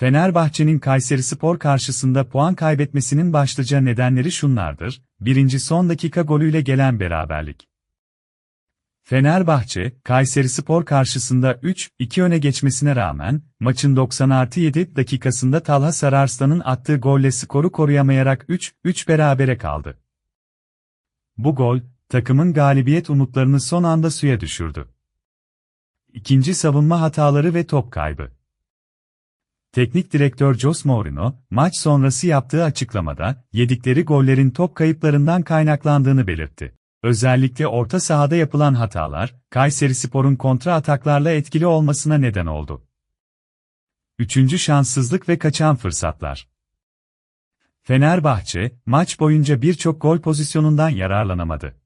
Fenerbahçe'nin Kayserispor karşısında puan kaybetmesinin başlıca nedenleri şunlardır. Birinci son dakika golüyle gelen beraberlik. Fenerbahçe, Kayserispor karşısında 3-2 öne geçmesine rağmen, maçın 90 artı 7 dakikasında Talha Sararslan'ın attığı golle skoru koruyamayarak 3-3 berabere kaldı. Bu gol, takımın galibiyet umutlarını son anda suya düşürdü. İkinci savunma hataları ve top kaybı. Teknik direktör Jos Mourinho, maç sonrası yaptığı açıklamada, yedikleri gollerin top kayıplarından kaynaklandığını belirtti. Özellikle orta sahada yapılan hatalar, Kayserispor'un kontra ataklarla etkili olmasına neden oldu. Üçüncü şanssızlık ve kaçan fırsatlar. Fenerbahçe, maç boyunca birçok gol pozisyonundan yararlanamadı.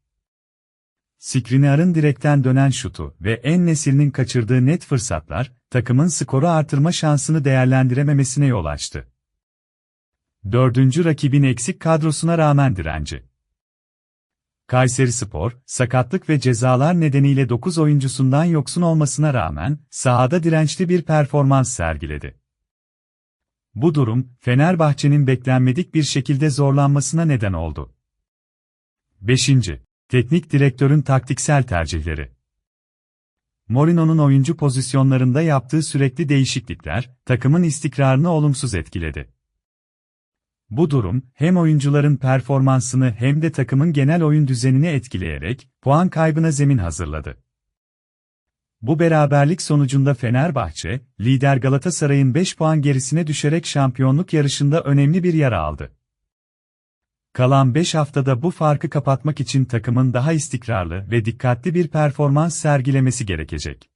Skriniar'ın direkten dönen şutu ve En Nesil'in kaçırdığı net fırsatlar, takımın skoru artırma şansını değerlendirememesine yol açtı. Dördüncü rakibin eksik kadrosuna rağmen direnci. Kayserispor, sakatlık ve cezalar nedeniyle 9 oyuncusundan yoksun olmasına rağmen, sahada dirençli bir performans sergiledi. Bu durum, Fenerbahçe'nin beklenmedik bir şekilde zorlanmasına neden oldu. 5. Teknik direktörün taktiksel tercihleri. Mourinho'nun oyuncu pozisyonlarında yaptığı sürekli değişiklikler, takımın istikrarını olumsuz etkiledi. Bu durum, hem oyuncuların performansını hem de takımın genel oyun düzenini etkileyerek, puan kaybına zemin hazırladı. Bu beraberlik sonucunda Fenerbahçe, lider Galatasaray'ın 5 puan gerisine düşerek şampiyonluk yarışında önemli bir yer aldı. Kalan 5 haftada bu farkı kapatmak için takımın daha istikrarlı ve dikkatli bir performans sergilemesi gerekecek.